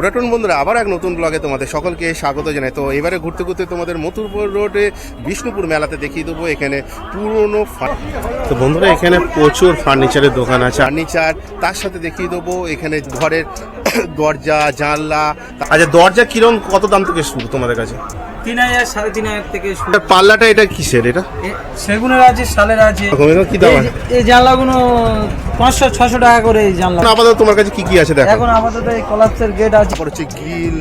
Good afternoon বন্ধুরা আবার এক নতুন ব্লগে তোমাদের সকলকে স্বাগত জানাই। তো এবারে ঘুরতে ঘুরতে তোমাদের মথুরপুর রোডে বিষ্ণুপুর মেলাতে দেখিয়ে দেবো এখানে পুরনো তো বন্ধুরা এখানে প্রচুর ফার্নিচারের দোকান আছে। ফার্নিচার তার সাথে দেখিয়ে দেবো এখানে ঘরের দরজা জানলা আচ্ছা দরজা কিরম কত দাম থেকে শুরু তোমাদের কাছে? তিন হাজার সাড়ে তিন হাজার থেকে শুরু এটা পাল্লাটা এটা কিসের এটা? এ- সেগুনের আছে শালের আছে এরকম কি দাম? এই- আছে এই জানলাগুলো পাঁচশো ছশো টাকা করে এই জানলা। আপাতত তোমার কাছে কি কি আছে দেখো। এখন আপাতত এই কলাপসের গেট আছে। তারপর হচ্ছে গ্রিল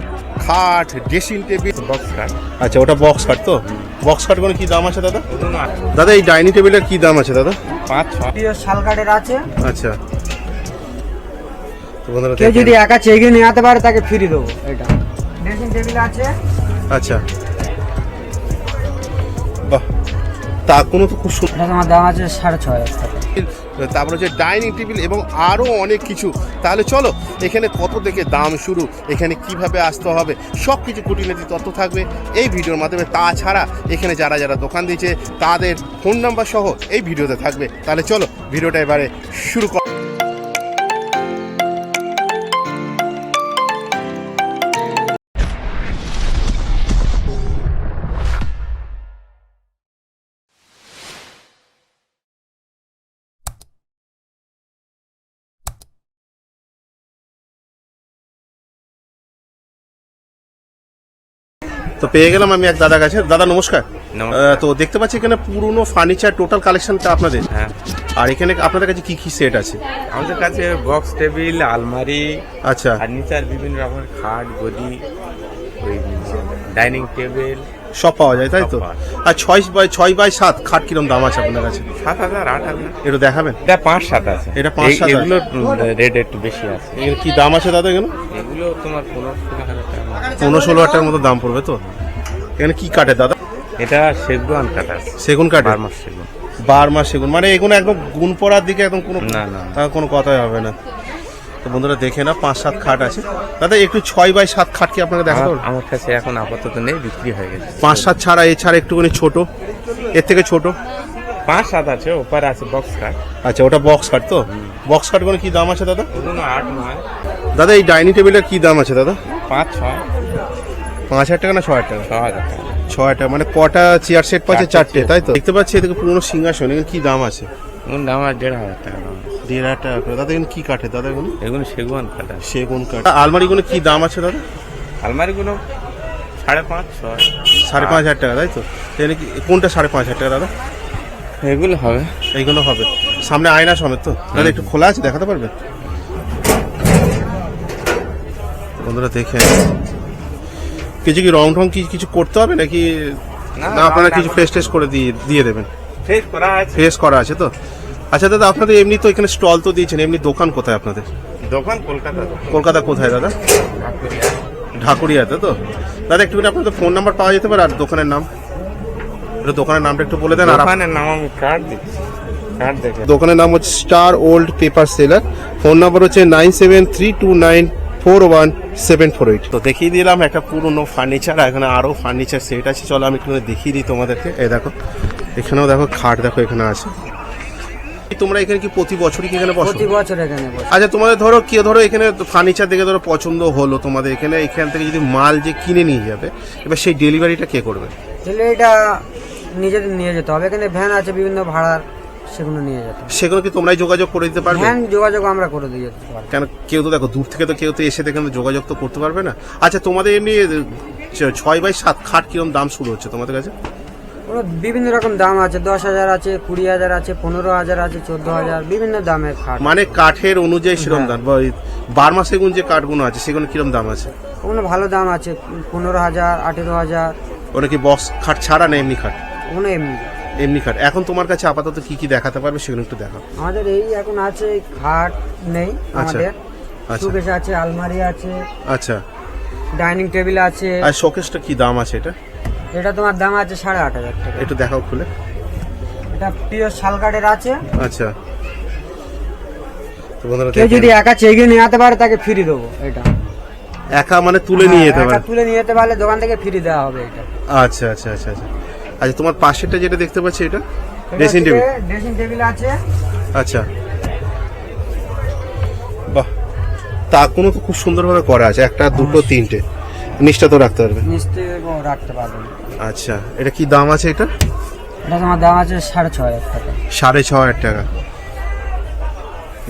খাট ড্রেসিং টেবিল বক্স খাট আচ্ছা ওটা বক্স খাট তো? বক্স খাট কোনো কি দাম আছে দাদা? দাদা এই ডাইনিং টেবিলের কি দাম আছে দাদা? পাঁচ ছয়। শাল কাঠের আছে। আচ্ছা। তো বন্ধুরা কেউ দেখেন। যদি একা চেয়ে নিয়ে আতে পারে তাকে ফ্রি দেবো। এটা। ড্রেসিং টেবিল আছে। আচ্ছা। তা কোনো তো খুব সুন্দর আমার দাম আছে সাড়ে ছয় হাজার তারপর হচ্ছে ডাইনিং টেবিল এবং আরও অনেক কিছু তাহলে চলো এখানে কত থেকে দাম শুরু এখানে কীভাবে আসতে হবে সব কিছু খুঁটিনাটি তথ্য থাকবে এই ভিডিওর মাধ্যমে। তাছাড়া এখানে যারা যারা দোকান দিয়েছে তাদের ফোন নাম্বার সহ এই ভিডিওতে থাকবে। তাহলে চলো ভিডিওটা এবারে শুরু কর তো পেয়ে গেলাম আমি এক দাদা কাছে। দাদা নমস্কার। তো দেখতে পাচ্ছি এখানে পুরনো ফার্নিচার টোটাল কালেকশনটা আপনাদের? হ্যাঁ। আর এখানে আপনাদের কাছে কি কি সেট আছে? আমাদের কাছে বক্স টেবিল আলমারি আচ্ছা। ফার্নিচার বিভিন্ন রকমের খাট গদি ডাইনিং টেবিল সব পাওয়া যায় তাই তো। আর ছয় বাই ছয় বাই সাত খাট কিরম দাম আছে আপনার কাছে? সাত হাজার আট হাজার। একটু দেখাবেন? এটা পাঁচ সাত আছে। এটা পাঁচ সাত। রেট একটু বেশি আছে। এর কি দাম আছে দাদা এখানে? এগুলো তোমার পনেরো ষোলো হাজার টাকা। পনেরো ষোলো হাজার টাকার মতো দাম পড়বে তো। এখানে কি কাটে দাদা? এটা সেগুন কাটা আছে সেগুন কাটে বার মাস সেগুন। বার মাস সেগুন। মানে এগুলো একদম গুণ পড়ার দিকে একদম কোনো না, না। তার কোনো কথাই হবে না। তো বন্ধুরা দেখে না পাঁচ সাত খাট আছে। দাদা একটু ছয় বাই সাত খাট কি আপনাকে দেখাতে আমার আমার কাছে এখন আপাতত নেই বিক্রি হয়ে গেছে। পাঁচ সাত ছাড়া এছাড়া একটুখানি ছোট। এর থেকে ছোট। পাঁচ সাত আছে ওপারে আছে বক্স কাট আচ্ছা ওটা বক্স খাট তো? বক্স খাট কোনো কি দাম আছে দাদা? আট নয়। দাদা এই ডাইনিং টেবিলের কি দাম আছে দাদা? পাঁচ ছয়। পাঁচ হাজার টাকা না ছ হাজার টাকা? ছ হাজার টাকা। মানে কটা চেয়ার সেট পাচ্ছে? চারটে তাই তো? দেখতে পাচ্ছি এদিকে পুরোনো সিংহাসন এখানে কি দাম আছে? এগুলোর দাম আর দেড় হাজার টাকা দেড় হাজার টাকা করে। দাদা এখানে কি কাঠে দাদা এগুলো? এগুলো সেগুন কাটা সেগুন কাঠ। আলমারিগুলো কি দাম আছে দাদা? আলমারিগুলো সাড়ে পাঁচ ছয়। সাড়ে পাঁচ হাজার টাকা তাই তো? এখানে কি কোনটা সাড়ে পাঁচ হাজার টাকা দাদা? এগুলো হবে। এইগুলো হবে। সামনে আয়না সমেত তো? দাদা একটু খোলা আছে দেখাতে পারবে? বন্ধুরা দেখে কিছু কি রং টং কি কিছু করতে হবে নাকি না, আপনারা কিছু। ফ্রেশ টেস্ট করে দিয়ে দিয়ে দেবেন? ফেস করা আছে। ফ্রেশ করা আছে তো? আচ্ছা দাদা আপনাদের এমনি তো এখানে স্টল তো দিয়েছেন এমনি দোকান কোথায় আপনাদের? দোকান কলকাতা। কলকাতা কোথায় দাদা? ঢাকুরিয়াতে তো? দাদা একটুখানি আপনাদের ফোন নাম্বার পাওয়া যেতে পারে আর দোকানের নাম? একটু দোকানের নামটা একটু বলে দেন আর দোকানের নাম আমি কার্ড দিচ্ছি। দোকানের নাম হচ্ছে star old paper seller phone number হচ্ছে nine seven three two nine four one seven four eight. তো দেখিয়ে দিলাম একটা পুরনো ফার্নিচার এখানে আরও ফার্নিচার সেট আছে। চলো আমি একটু দেখিয়ে দিই তোমাদেরকে। এই দেখো এখানেও দেখো খাট দেখো এখানে আছে। তোমরা এখানে কি প্রতি বছরই কি এখানে বসো? প্রতি বছর এখানে আচ্ছা তোমাদের ধরো কি ধরো এখানে ফার্নিচার দেখে ধরো পছন্দ হলো তোমাদের। এখানে এখান থেকে যদি মাল যে কিনে নিয়ে যাবে এবার সেই ডেলিভারিটা কে করবে? তাহলে এটা নিজেদের নিয়ে যেতে হবে। এখানে ভ্যান আছে বিভিন্ন ভাড়ার। সেগুলো নিয়ে যেতে হবে সেগুলো কি তোমরাই যোগাযোগ করে দিতে পারবে? ভ্যান যোগাযোগ আমরা করে দিয়ে যেতে পারব। কেন কেউ তো দেখো দূর থেকে তো কেউ তো এসে দেখেন তো যোগাযোগ তো করতে পারবে না। আচ্ছা তোমাদের এমনি ছ- ছয় বাই সাত খাট কিরম দাম শুরু হচ্ছে তোমাদের কাছে? ওরা বিভিন্ন রকম দাম আছে দশ হাজার আছে কুড়ি হাজার আছে পনেরো হাজার আছে চোদ্দ হাজার বিভিন্ন দামের খাট। মানে কাঠের অনুযায়ী সেরকম দাম। বা ওই বার্মা সেগুন যে কাঠগুলো আছে সেগুলো কিরম দাম আছে? ওগুলো ভালো দাম আছে পনেরো হাজার আঠেরো হাজার। ওটা কি বক্স খাট ছাড়া না এমনি খাট? ওগুলো এমনি। এমনি খাট। এখন তোমার কাছে আপাতত কি কি দেখাতে পারবে সেগুলো একটু দেখাও। আমাদের এই এখন আছে খাট নেই আমাদের। আচ্ছা। আছে আলমারি আছে। আচ্ছা। ডাইনিং টেবিল আছে। আর শোকেসটা কি দাম আছে এটা? এটা তোমার দাম আছে সাড়ে আট হাজার টাকা। একটু দেখাও খুলে। এটা পিওর শাল কাঠের আছে। আচ্ছা। কেউ যদি একা চেয়ে নিয়ে যেতে পারে তাকে ফ্রি দেবো এটা। একা মানে তুলে নিয়ে যেতে হ্যাঁ, পারে। তুলে নিয়ে যেতে পারলে দোকান থেকে ফ্রি দেওয়া হবে এটা। আচ্ছা আচ্ছা আচ্ছা আচ্ছা। আচ্ছা তোমার পাশেরটা যেটা দেখতে পাচ্ছি এটা? ড্রেসিং টেবিল ড্রেসিং টেবিল আছে। আচ্ছা। বাহ। তাকগুলো তো খুব সুন্দরভাবে করা আছে একটা দুটো তিনটে। নিচটা তো রাখতে পারবে। নিচতে রাখতে পারবেন আচ্ছা এটা কি দাম আছে এটা? এটা তোমার দাম আছে সাড়ে ছ হাজার টাকা। সাড়ে ছ হাজার টাকা।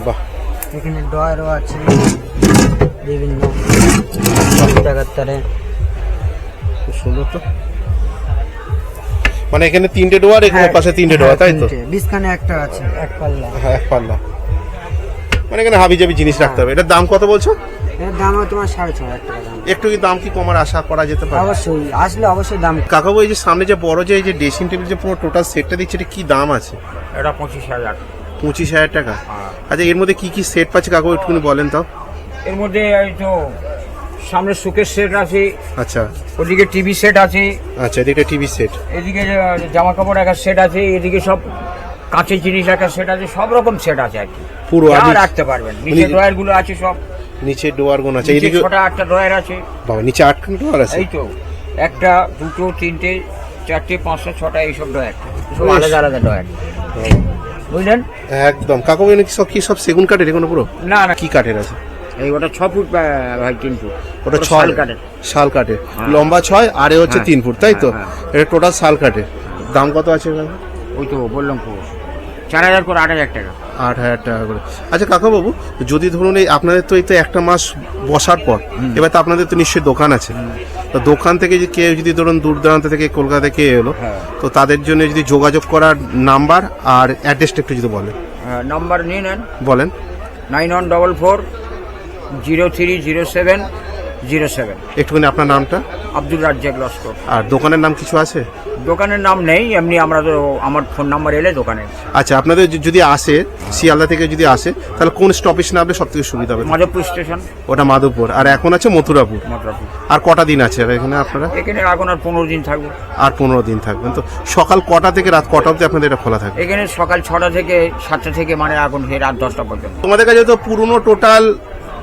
বাহ। এখানে ডয়ারও আছে। বিভিন্ন। টাকার তারে খুব সুন্দর তো। মানে এখানে তিনটে ডোয়ার এখানে পাশে তিনটে ডোয়ার তাই তো? ডিসকানে একটা আছে। এক পাল্লা। হ্যাঁ এক পাল্লা। মানে এখানে হাবি জাবি জিনিস রাখতে হবে। এটার দাম কত বলছো? এর দাম হয় তোমার সাড়ে ছ হাজার টাকা দাম। একটু কি দাম কি কমার আশা করা যেতে পারে? অবশ্যই। আসলে অবশ্যই দাম কাকাবু এই যে সামনে যে বড় যে এই যে ড্রেসিং টেবিল যে পুরো টোটাল সেটটা দিচ্ছে এটা কি দাম আছে? এটা পঁচিশ হাজার। পঁচিশ হাজার টাকা। হ্যাঁ। আচ্ছা এর মধ্যে কি কি সেট পাচ্ছে কাকাবু একটুখানি বলেন তো। এর মধ্যে এই তো সামনে সুকের সেট আছে। আচ্ছা। ওদিকে টিভি সেট আছে। আচ্ছা এদিকে টিভি সেট। এদিকে জামা কাপড় রাখার সেট আছে এদিকে সব কাঁচের জিনিস রাখার সেট আছে সব রকম সেট আছে আর কি। পুরো আর রাখতে পারবেন। নিচে নিচে- ড্রয়ারগুলো আছে সব। নিচে ডোয়ার গুণ আছে এদিকে ছটা আটটা ড্রয়ার আছে। বাবা নিচে আটখানা ডোয়ার আছে? এই তো একটা দুটো তিনটে চারটে পাঁচটা ছটা এইসব ড্রয়ার। সব আলাদা আলাদা ড্রয়ার। বুঝলেন? একদম। এনে কি সব কি সব সেগুন কাঠের এগুলো পুরো? না না। কি কাঠের আছে? এই ওটা ছ ফুট ভাই তিন ফুট। ওটা ছয় কাঠের। শাল কাঠের। হ্যাঁ। লম্বা ছয় আর এ হচ্ছে হ্যাঁ, তিন ফুট তাই তো? হ্যাঁ, এটা টোটাল শাল কাঠের। দাম কত আছে? ওই তো বললাম চার হাজার করে আট হাজার টাকা। আট হাজার টাকা করে। আচ্ছা কাকাবাবু যদি ধরুন এই আপনাদের তো এই তো একটা মাস বসার পর এবার তো আপনাদের তো নিশ্চয়ই দোকান আছে। তো দোকান থেকে যে কেউ যদি ধরুন দূর দূরান্ত থেকে কলকাতা থেকে এলো। তো তাদের জন্য যদি যোগাযোগ করার নাম্বার আর অ্যাড্রেসটা একটু যদি বলেন। নাম্বার নিয়ে নেন। বলেন। Nine one double four zero three zero seven zero seven. একটুখানি আপনার নামটা? আব্দুল রাজ্জাক লস্কর। আর দোকানের নাম কিছু আছে? দোকানের নাম নেই এমনি আমরা তো আমার ফোন নাম্বার এলে দোকানে আচ্ছা আপনাদের যদি আসে শিয়ালদা থেকে যদি আসে তাহলে কোন স্টপেজ নামলে সব থেকে সুবিধা হবে? মাধবপুর স্টেশন। ওটা মাধবপুর। আর এখন আছে মথুরাপুর। মথুরাপুর। আর কটা দিন আছে আর এখানে আপনারা? এখানে এখন আর পনেরো দিন থাকব। আর পনেরো দিন থাকবেন। তো সকাল কটা থেকে রাত কটা অবধি আপনাদের এটা খোলা থাকে? এখানে সকাল ছটা থেকে সাতটা থেকে মানে এখন রাত দশটা পর্যন্ত। তোমাদের কাছে তো পুরনো টোটাল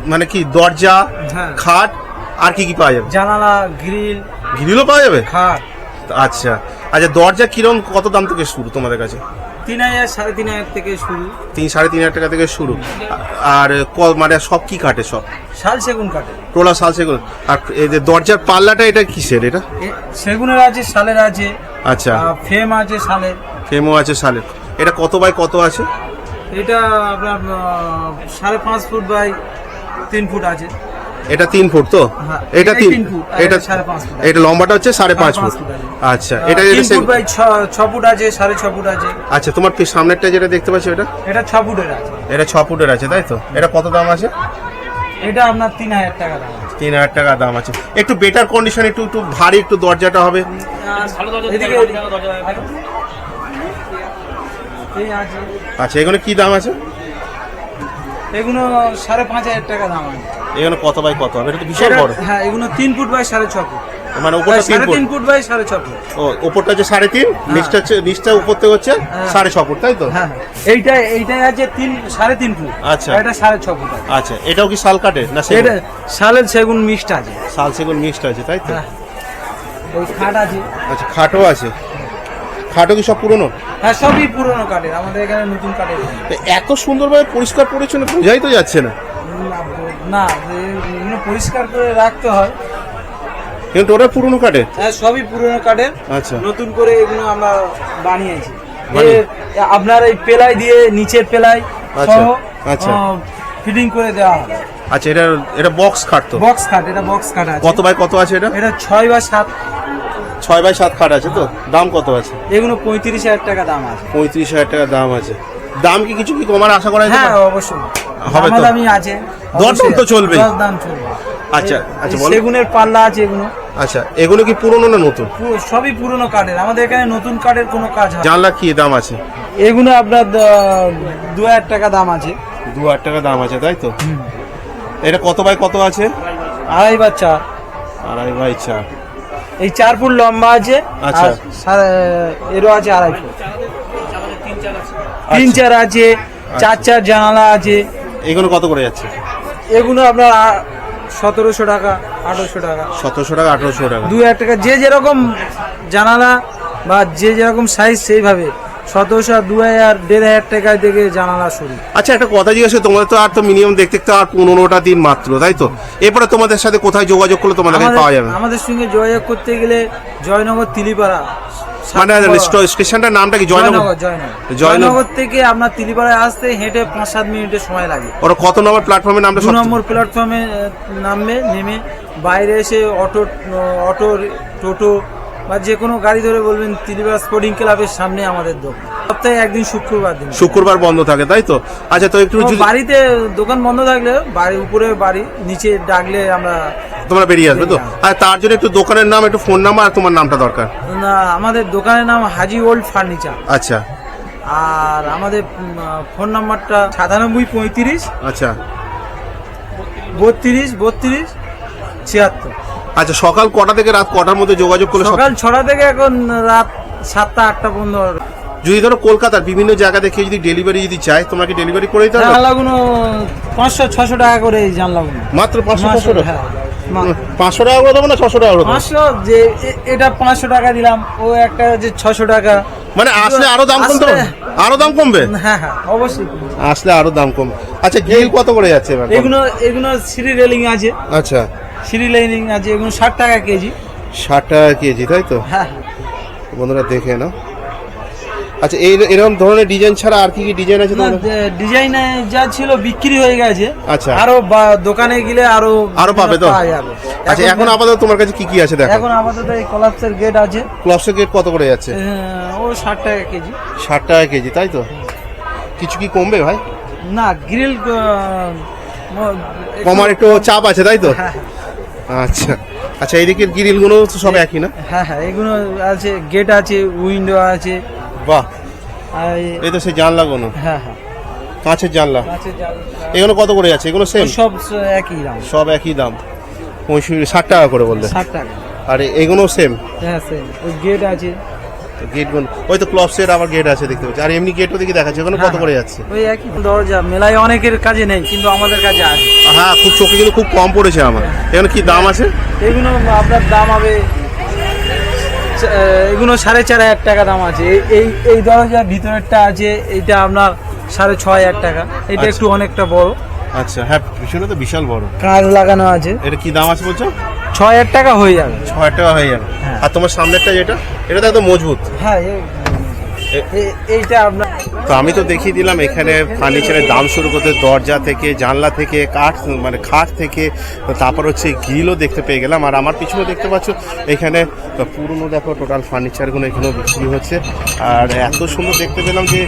মানে কি দরজা হ্যাঁ। খাট আর কি কি পাওয়া যাবে? জানালা গ্রিল। গ্রিলও পাওয়া যাবে? খাট। আচ্ছা। আচ্ছা দরজা কিরম কত দাম থেকে শুরু তোমাদের কাছে? তিন হাজার সাড়ে তিন হাজার থেকে শুরু। তিন সাড়ে তিন হাজার টাকা থেকে শুরু। আর মানে সব কি কাটে সব? শাল সেগুন কাঠে টোলা সাল সেগুন। আর এই যে দরজার পাল্লাটা এটা কিসের এটা? সেগুনের আছে শালের আছে। আচ্ছা। ফ্রেম আছে শালের। ফেমো আছে সালের এটা কত বাই কত আছে? এটা আপনার সাড়ে পাঁচ ফুট বাই তিন ফুট আছে। এটা তিন ফুট তো? হ্যাঁ, এটা তিন এটা এটা লম্বাটা হচ্ছে সাড়ে পাঁচ ফুট। আচ্ছা এটা ফুট বাই ছ ছ ফুট আছে সাড়ে ছ ফুট আছে। আচ্ছা তোমার সামনেরটা যেটা দেখতে পাচ্ছ এটা? এটা ছ ফুটের আছে। এটা ছ ফুটের আছে তাই তো? এটা কত দাম আছে? এটা আপনার তিন হাজার টাকা দাম আছে। তিন হাজার টাকা দাম আছে। একটু বেটার কন্ডিশন একটু একটু ভারী একটু দরজাটা হবে। এদিকে এই আছে। আচ্ছা এগুলো কি দাম আছে? এগুলো সাড়ে পাঁচ হাজার টাকা দাম আছে এগুলো কত বাই কত? হবে এটা তো বিশাল বড়। হ্যাঁ এগুলো তিন ফুট বাই সাড়ে ছ ফুট। মানে উপরটা তিন সাড়ে ফুট তিন ফুট। বাই সাড়ে ছ ফুট। ও উপরটা হচ্ছে সাড়ে তিন নিচটা হচ্ছে নিচটা উপর থেকে হচ্ছে হ্যাঁ। সাড়ে ছ ফুট তাই তো? হ্যাঁ এইটা এইটাই আছে তিন সাড়ে তিন ফুট। আচ্ছা। এটা সাড়ে ছ ফুট আচ্ছা এটাও কি শাল কাটে না এটা শালের সেগুন মিক্সড আছে। শাল সেগুন মিক্সড আছে তাই তো? হ্যাঁ। ওই খাট আছে। আচ্ছা খাটও আছে। খাটও কি সব পুরনো? হ্যাঁ সবই পুরনো কাঠের আমাদের এখানে নতুন কাঠের নেই। তো এত সুন্দরভাবে পরিষ্কার পরিচ্ছন্ন বোঝাই তো যাচ্ছে না। না এগুলো পরিষ্কার করে রাখতে হয়। কিন্তু ওটা পুরনো কাটে হ্যাঁ সবই পুরনো কাঠের। আচ্ছা। নতুন করে এগুলো আমরা বানিয়েছি। বানিয়ে- এ, আপনার এই পেলাই দিয়ে নিচের পেলাই আচ্ছা, আচ্ছা। ফিটিং করে দেওয়া হবে। আচ্ছা এটা এটা বক্স খাট তো? বক্স খাট এটা বক্স খাট আছে। কত বাই কত আছে এটা? এটা ছয় বা সাত। ছয় বাই সাত খাট আছে তো? দাম কত আছে? এগুলো পঁয়ত্রিশ হাজার টাকা দাম আছে। পঁয়ত্রিশ হাজার টাকা দাম আছে। দাম কি কিছু কি কমার আশা করা যেতে হ্যাঁ অবশ্যই। হবে তো? দামি আছে। দরদাম তো। চলবেই। দরদাম চলবে। আচ্ছা, আচ্ছা। সেগুনের পাল্লা আছে এগুলো। আচ্ছা এগুলো কি পুরনো না নতুন? সবই পুরনো কাঠের। আমাদের এখানে নতুন কাঠের কোনো কাজ হয় জানলা কি দাম আছে? এগুলো আপনার দু হাজার টাকা দাম আছে। দু হাজার টাকা দাম আছে তাই তো? এটা কত বাই কত আছে? আড়াই বা চার। আড়াই বাই চার। এই চার ফুট লম্বা আছে আচ্ছা। এরও আছে আড়াই ফুট। তিন আচ্ছা। চার আছে চার চার জানালা আছে। এগুলো কত করে যাচ্ছে? এগুলো আপনার সতেরোশো টাকা আঠারোশো টাকা। সতেরোশো টাকা আঠারোশো টাকা। দু হাজার টাকা যে যেরকম জানালা বা যে যেরকম সাইজ সেইভাবে। সতেরোশো দু হাজার দেড় হাজার টাকায় থেকে জানালা শুরু। আচ্ছা একটা কথা জিজ্ঞাসা তোমাদের তো আর তো মিনিমাম দেখতে দেখতে আর পনেরোটা দিন মাত্র তাই তো? এরপরে তোমাদের সাথে কোথায় যোগাযোগ করলে তোমাদের কাছে পাওয়া যাবে? আমাদের- সঙ্গে যোগাযোগ করতে গেলে জয়নগর তিলিপাড়া মানে স্ট- স্টেশনটার নামটা কি? জয়নগর? জয়নগর থেকে আপনার তিলিপাড়ায় আসতে হেঁটে পাঁচ সাত মিনিটের সময় লাগে। ওরা কত নম্বর প্ল্যাটফর্মের নামটা দু নম্বর প্ল্যাটফর্মে নামবে নেমে বাইরে এসে অটো অটো টোটো বা যে কোনো গাড়ি ধরে বলবেন তিলিপাড়া স্পোর্টিং ক্লাবের সামনে আমাদের দোকান। সপ্তাহে একদিন শুক্রবার দিন। শুক্রবার বন্ধ থাকে তাই তো? আচ্ছা তো একটু বাড়িতে দোকান বন্ধ থাকলে বাড়ি উপরে বাড়ি নিচে ডাকলে আমরা তোমরা বেরিয়ে আসবে তো? আর তার জন্য একটু দোকানের নাম একটু ফোন নাম্বার আর তোমার নামটা দরকার। না আমাদের দোকানের নাম হাজি ওল্ড ফার্নিচার। আচ্ছা। আর আমাদের ফোন নাম্বারটা সাতানব্বই পঁয়ত্রিশ আচ্ছা। বত্রিশ বত্রিশ ছিয়াত্তর। আচ্ছা সকাল কটা থেকে রাত কটার মধ্যে যোগাযোগ করলে সকাল ছটা থেকে এখন রাত সাতটা আটটা পর্যন্ত। যদি ধরো কলকাতার বিভিন্ন জায়গা থেকে যদি ডেলিভারি যদি চায় তোমরা কি ডেলিভারি করে দিতে জানলাগুলো পাঁচশো ছশো টাকা করে জানলাগুলো। মাত্র পাঁচশো পাঁচশো ছশো হ্যাঁ মা- পাঁচশো টাকা করে দেবো না ছশো টাকা করে পাঁচশো যে এটা পাঁচশো টাকা দিলাম ও একটা যে ছশো টাকা। মানে আসলে আরও দাম কমতে? আরও দাম কমবে? হ্যাঁ হ্যাঁ অবশ্যই আসলে আরও দাম কম। আচ্ছা গিল কত করে যাচ্ছে এগুলো এগুলো সিঁড়ি রেলিং আছে। আচ্ছা। সিঁড়ি রেলিং আছে এগুলো ষাট টাকা কেজি। ষাট টাকা কেজি তাই তো? হ্যাঁ। বন্ধুরা দেখে নাও। আচ্ছা এই এরকম ধরনের ডিজাইন ছাড়া আর কি কি ডিজাইন আছে না ডিজাইনে যা ছিল বিক্রি হয়ে গেছে। আচ্ছা। আরও বা- দোকানে গেলে আরও আরও পাবে তো? আচ্ছা এখন আপাতত তোমার কাছে কি কি আছে দেখো। এখন আপাতত এই কলাপসের গেট আছে। ক্লসের গেট কত করে যাচ্ছে? ও ষাট টাকা কেজি। ষাট টাকা কেজি তাই তো? কিছু কি কমবে ভাই? না গ্রিল কমার একটু চাপ আছে তাই তো? হ্যাঁ। আচ্ছা। আচ্ছা এইদিকের গ্রিলগুলো সব একই না? হ্যাঁ হ্যাঁ এগুলো আছে গেট আছে উইন্ডো আছে। বাহ। আর এই- তো সেই জানলাগুলো হ্যাঁ হ্যাঁ। কাঁচের জানলা। এগুলো কত করে যাচ্ছে? এগুলো সেম সব একই দাম। সব একই দাম। পঁয়ষট্টি ষাট টাকা করে বললে। ষাট টাকা। আর এগুলো সেম হ্যাঁ সেম গেট আছে। গেটগুলো ওই তো ক্লবসের আবার গেট আছে দেখতে পাচ্ছি। আর এমনি গেটও দেখি দেখাচ্ছে ওখানে কত করে যাচ্ছে? ওই একই দরজা মেলায় অনেকের কাজে নেই কিন্তু আমাদের কাছে আছে হ্যাঁ খুব চোখে কিন্তু খুব কম পড়েছে আমার। এখানে কি দাম আছে? এগুলো আপনার দাম হবে এগুলো সাড়ে চার হাজার টাকা দাম আছে। এই- এই দরজার ভিতরেরটা আছে এইটা আপনার সাড়ে ছয় হাজার টাকা। এটা আচ্ছা। একটু অনেকটা বড়। আচ্ছা হ্যাঁ পিছনে তো বিশাল বড়। কাঁচ লাগানো আছে? এটা কি দাম আছে বলছো? ছয় হাজার টাকা হয়ে যাবে। ছ হাজার টাকা হয়ে যাবে। হ্যাঁ। আর তোমার সামনেরটা যেটা এটা তো একদম মজবুত। হ্যাঁ এইটা আপনার তো আমি তো দেখিয়ে দিলাম, এখানে ফার্নিচারের দাম শুরু করতে দরজা থেকে, জানলা থেকে, কাঠ মানে খাট থেকে তারপর হচ্ছে গ্রিলও দেখতে পেয়ে গেলাম। আর আমার পিছনে দেখতে পাচ্ছ, এখানে পুরনো দেখো টোটাল ফার্নিচারগুলো এখানেও বিক্রি হচ্ছে। আর এত সুন্দর দেখতে পেলাম যে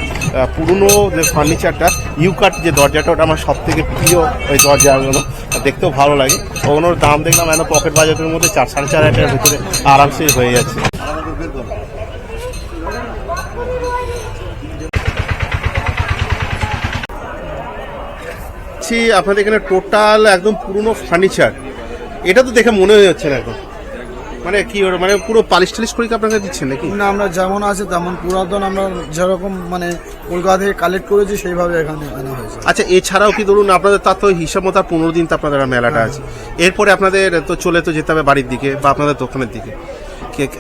পুরনো যে ফার্নিচারটা ইউ কাট যে দরজাটা, ওটা আমার সব থেকে প্রিয় ওই দরজাগুলো। দেখতেও ভালো লাগে। ওগুলোর দাম দেখলাম এখন পকেট বাজারের মধ্যে চার, সাড়ে চার হাজার টাকার ভিতরে আরামসে হয়ে যাচ্ছে। দেখছি আপনাদের এখানে টোটাল একদম পুরনো ফার্নিচার এটা তো দেখে মনে হয়ে যাচ্ছে না একদম মানে কি মানে পুরো পালিশ টালিশ করে আপনাকে দিচ্ছেন নাকি? না আমরা যেমন আছে তেমন পুরাতন আমরা যেরকম মানে কলকাতা থেকে কালেক্ট করেছি সেইভাবে এখানে আনা হয়েছে। আচ্ছা এছাড়াও কি ধরুন আপনাদের তার তো হিসাব মতো পনেরো দিন তো আপনাদের মেলাটা আছে। এরপরে আপনাদের তো চলে তো যেতে হবে বাড়ির দিকে বা আপনাদের দোকানের দিকে।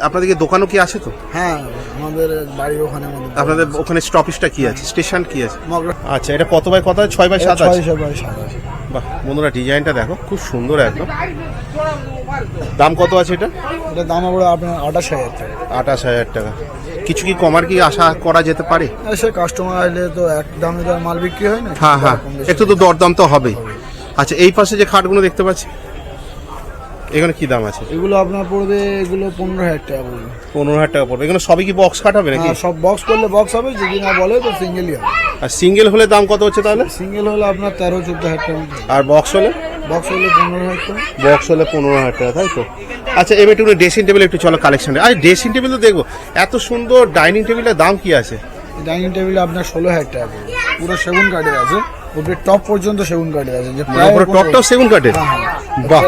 আপনাদের কি দোকানও কি আছে তো? হ্যাঁ আমাদের বাড়ির ওখানে আমাদের আপনাদের ওখানে স্টপেজটা কি আছে? স্টেশন কি আছে? আচ্ছা এটা কত বাই কত? ছয় বাই সাত আছে? বাহ বন্ধুরা ডিজাইনটা দেখো খুব সুন্দর একদম। দাম কত আছে এটা? এটা দাম হবে আপনার আঠাশ হাজার টাকা। আঠাশ হাজার টাকা। কিছু কি কমার কি আশা করা যেতে পারে? আর সে কাস্টমার আসলে তো এক দামে তো মাল বিক্রি হয় না। হ্যাঁ হ্যাঁ একটু তো দরদাম তো হবেই। আচ্ছা এই পাশে যে খাটগুলো দেখতে পাচ্ছি এখানে কি দাম আছে? এগুলো আপনার পড়বে এগুলো পনেরো হাজার টাকা পড়বে। পনেরো হাজার টাকা পড়বে। এখানে সবই কি বক্স খাট হবে নাকি? হ্যাঁ সব বক্স করলে বক্স হবে যদি না বলে তো সিঙ্গেলই হবে। আর সিঙ্গেল হলে দাম কত হচ্ছে তাহলে? সিঙ্গেল হলে আপনার তেরো চোদ্দ হাজার টাকা আর বক্স হলে? বক্স হলে পনেরো হাজার টাকা। বক্স হলে পনেরো হাজার টাকা তাই তো? আচ্ছা এবার একটু ড্রেসিং টেবিল একটু চলো কালেকশনে আর ড্রেসিং টেবিল তো দেখব। এত সুন্দর ডাইনিং টেবিলের দাম কি আছে? ডাইনিং টেবিলে আপনার ষোলো হাজার টাকা পড়বে। পুরো সেগুন কাঠের আছে। উপরে টপ পর্যন্ত সেগুন কাঠের আছে। যে মানে টপটাও সেগুন কাঠের হ্যাঁ, হ্যাঁ। বাহ।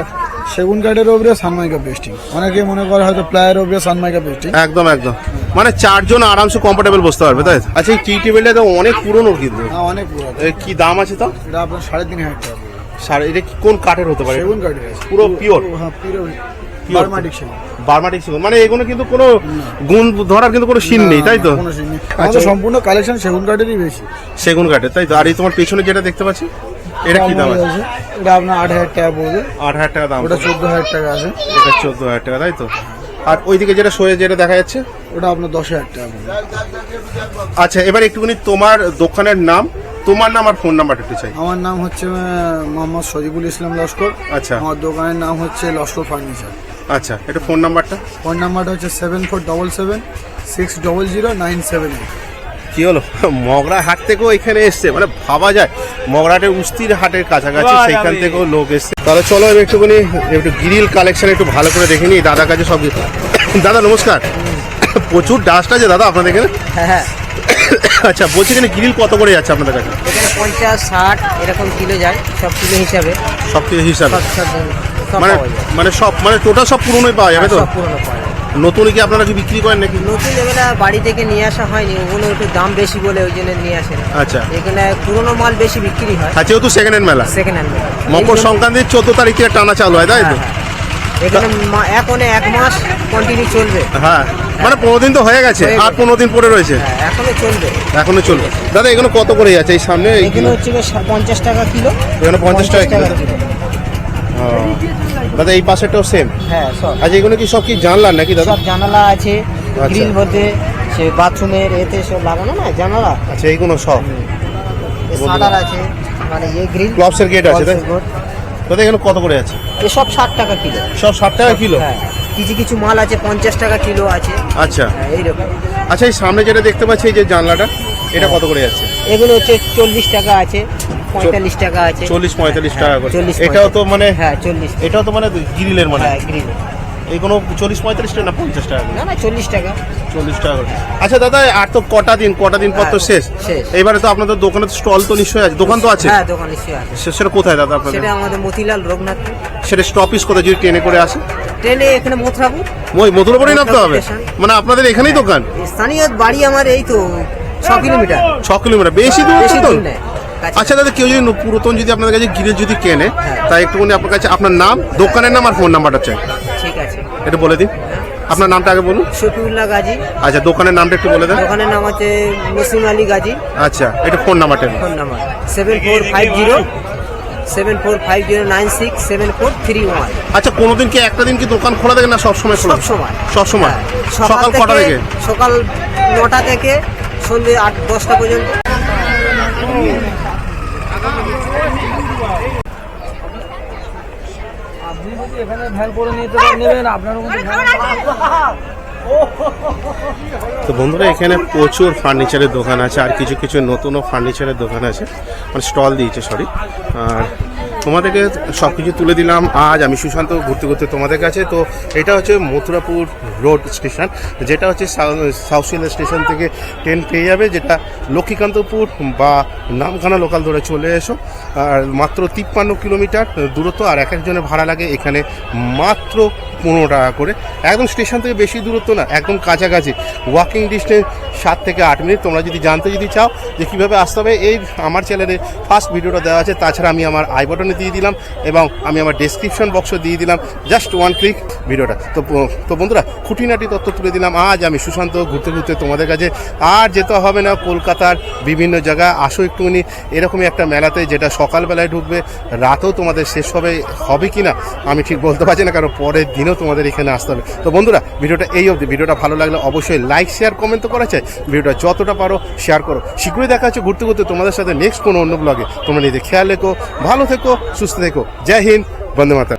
সেগুন কাঠের উপরে সানমাইকা পেস্টিং অনেকে মনে করে হয়তো প্লায়ের উপরে সানমাইকা পেস্টিং একদম একদম। মানে চারজন আরামসে কমফোর্টেবল বসতে পারবে তাই আচ্ছা এই টি টেবিলটা তো অনেক পুরনো কিন্তু। হ্যাঁ অনেক পুরো এ, কি দাম আছে তো এটা আপনার সাড়ে তিন হাজার টাকা। সার এটা কি কোন কাঠের হতে পারে? সেগুন কাঠের পুরো পিওর হ্যাঁ পিওর বারমাটিক সেগুন। বার্মাটিক সেগুন। মানে এগুলো কিন্তু কোনো গুণ ধরার কিন্তু কোনো সিন নেই তাই তো। আচ্ছা। সম্পূর্ণ কালেকশন সেগুন কাঠেরই বেশি। সেগুন কাঠের তাই তো? আর এই তোমার পেছনে যেটা দেখতে পাচ্ছি? এটা কি দাম আছে? এটা আপনার আট হাজার টাকা পড়বে। আট হাজার টাকা দাম ওটা চোদ্দ হাজার টাকা আছে। এটা চোদ্দ হাজার টাকা তাই তো? আর ওইদিকে যেটা সরে যেটা দেখা যাচ্ছে? ওটা আপনার দশ হাজার টাকা পড়বে। আচ্ছা এবার একটুখানি তোমার দোকানের নাম। তোমার নাম আর ফোন নাম্বারটা একটু চাই। আমার নাম হচ্ছে মোহাম্মদ সজিবুল ইসলাম লস্কর। আচ্ছা। আমার দোকানের নাম হচ্ছে লস্কর ফার্নিচার। আচ্ছা এটা ফোন নাম্বারটা? ফোন নাম্বারটা হচ্ছে seven four double seven six double zero nine seven eight. কি হলো? মগরা হাট থেকেও এখানে এসছে মানে ভাবা যায়। মগরাটের উস্তির হাটের কাছাকাছি সেইখান থেকেও লোক এসছে। তাহলে চলো আমি একটুখানি একটু গ্রিল কালেকশন একটু ভালো করে দেখে নিই দাদার কাছে সব কিছু। দাদা নমস্কার। প্রচুর ডাস্ট আছে দাদা আপনাদের এখানে? হ্যাঁ আচ্ছা বলছি এখানে গ্রিল কত করে যাচ্ছে আপনাদের কাছে? এখানে পঞ্চাশ ষাট এরকম কিলো যায় সব কিলো হিসাবে। সব কিছু হিসাবে। সব সব সব মানে মানে সব মানে টোটাল সব পুরনোই পাওয়া যাবে তো? সব পুরোনো পাওয়া যায় নতুন কি আপনারা কি বিক্রি করেন নাকি? নতুন এগুলো বাড়ি থেকে নিয়ে আসা হয়নি ওগুলো একটু দাম বেশি বলে ওই জন্য নিয়ে আসে না। আচ্ছা। এখানে পুরোনো মাল বেশি বিক্রি হয়। আর যেহেতু সেকেন্ড হ্যান্ড মেলা। সেকেন্ড হ্যান্ড মকর সংক্রান্তির চোদ্দ তারিখ টানা চালু হয় তাই তো? এখানে মা- এখন এক মাস কন্টিনিউ চলবে। হ্যাঁ মানে পনেরো দিন তো হয়ে গেছে আর পনেরো দিন পরে রয়েছে। হ্যাঁ, এখনও চলবে। এখনও চলবে। দাদা এগুলো কত করে যাচ্ছে এই সামনে? এখানে এইগুলো হচ্ছে পঞ্চাশ টাকা কিলো। এখানে পঞ্চাশ টাকা কিলো। দাদা এই পাশেরটাও সেম হ্যাঁ সব। আচ্ছা এগুলো কি সব কি জানলার নাকি দাদা? সব জানালা আছে আচ্ছা। গ্রিল বলতে সে বাথরুমের এতে সব লাগানো না জানালা? আচ্ছা এইগুলো সব? শাটার আছে মানে এই গ্রিল ক্লবসের গেট আছে তাই? দাদা এখানে কত করে আছে? এসব ষাট টাকা কিলো। সব ষাট টাকা কিলো? হ্যাঁ কিছু কিছু মাল আছে পঞ্চাশ টাকা কিলো আছে। আচ্ছা। হ্যাঁ, এইরকম। আচ্ছা এই সামনে যেটা দেখতে পাচ্ছি এই যে জানলাটা এটা কত করে যাচ্ছে এগুলো হচ্ছে চল্লিশ টাকা আছে। পঁয়তাল্লিশ টাকা আছে। চল্লিশ পঁয়তাল্লিশ টাকা করে। এটাও তো মানে হ্যাঁ চল্লিশ। এটাও তো মানে গ্রিলের মানে। হ্যাঁ গ্রিল। এই কোনো চল্লিশ পঁয়তাল্লিশ টাকা না পঞ্চাশ টাকা না না চল্লিশ টাকা। চল্লিশ টাকা করে। আচ্ছা দাদা আর তো কটা দিন কটা দিন পর তো হ্যাঁ, শেষ। এবারে তো আপনাদের দোকানে স্টল তো নিশ্চয়ই আছে। দোকান তো আছে? হ্যাঁ দোকান নিশ্চয়ই আছে। সেটা কোথায় দাদা আপনাদের? সেটা আমাদের মতিলাল রঘুনাথপুর সেটা স্টপিস কোথায়? যদি ট্রেনে করে আসে? ট্রেনে এখানে মথুরাপুর। ওই মধুরপুরেই নামতে হবে? মানে আপনাদের এখানেই দোকান? স্থানীয় বাড়ি আমার এই তো ছ কিলোমিটার। ছ কিলোমিটার। বেশি দূর বেশি তো? দূর। আচ্ছা দাদা কেউ যদি পুরাতন যদি আপনাদের কাছে গিরে যদি কেনে হ্যাঁ। তাই একটুখানি আপনার কাছে আপনার নাম দোকানের নাম আর ফোন নাম্বারটা চাই ঠিক আছে। এটা বলে দিন। আপনার নামটা আগে বলুন। শফিউল্লাহ গাজী। আচ্ছা দোকানের নামটা একটু বলে দেন। দোকানের নাম হচ্ছে নসিম আলী গাজী। আচ্ছা এটা ফোন নাম্বারটা phone number seven four five zero seven four five zero nine six seven four three one আচ্ছা কোনোদিন কি একটা দিন কি দোকান খোলা থাকে না সব সময় খোলা সব সময় সব সময়? সকাল কটা থেকে? সকাল নটা থেকে সন্ধ্যে আট দশটা পর্যন্ত। আপনি যদি এখানে ভ্যান করে নিতে নেবেন আপনারও তো বন্ধুরা এখানে প্রচুর ফার্নিচারের দোকান আছে আর কিছু কিছু নতুনও ফার্নিচারের দোকান আছে মানে স্টল দিয়েছে সরি আর তোমাদেরকে সব কিছু তুলে দিলাম। আজ আমি সুশান্ত ঘুরতে ঘুরতে তোমাদের কাছে। তো এটা হচ্ছে মথুরাপুর রোড স্টেশন, যেটা হচ্ছে সাউ- সাউথ শিয়ালদা স্টেশন থেকে ট্রেন পেয়ে যাবে, যেটা লক্ষ্মীকান্তপুর বা নামখানা লোকাল ধরে চলে এসো। আর মাত্র তিপ্পান্ন কিলোমিটার দূরত্ব, আর এক একজনের ভাড়া লাগে এখানে মাত্র পনেরো টাকা করে। একদম স্টেশন থেকে বেশি দূরত্ব না, একদম কাছাকাছি। ওয়াকিং ডিস্টেন্স সাত থেকে আট মিনিট। তোমরা যদি জানতে যদি চাও যে কীভাবে আসতে হবে, এই আমার চ্যানেলে ফার্স্ট ভিডিওটা দেওয়া আছে। তাছাড়া আমি আমার আই দিয়ে দিলাম এবং আমি আমার ডেসক্রিপশন বক্সও দিয়ে দিলাম। জাস্ট ওয়ান ক্লিক ভিডিওটা। তো তো বন্ধুরা, খুঁটিনাটি তথ্য তুলে দিলাম। আজ আমি সুশান্ত ঘুরতে ঘুরতে তোমাদের কাছে আর যেতে হবে না কলকাতার বিভিন্ন জায়গায়। আসো একটুখানি। এরকমই একটা মেলাতে যেটা সকালবেলায় ঢুকবে, রাতেও তোমাদের শেষ হবে হবে কি না আমি ঠিক বলতে পারছি না, কারণ পরের দিনও তোমাদের এখানে আসতে হবে। তো বন্ধুরা, ভিডিওটা এই অবধি। ভিডিওটা ভালো লাগলে অবশ্যই লাইক শেয়ার কমেন্ট তো করা চাই ভিডিওটা যতটা পারো শেয়ার করো। শীঘ্রই দেখা হচ্ছে ঘুরতে ঘুরতে তোমাদের সাথে নেক্সট কোনো অন্য ব্লগে তোমরা নিজেদের খেয়াল রেখো, ভালো থেকো सुस्त देखो। जय हिंद बंद माता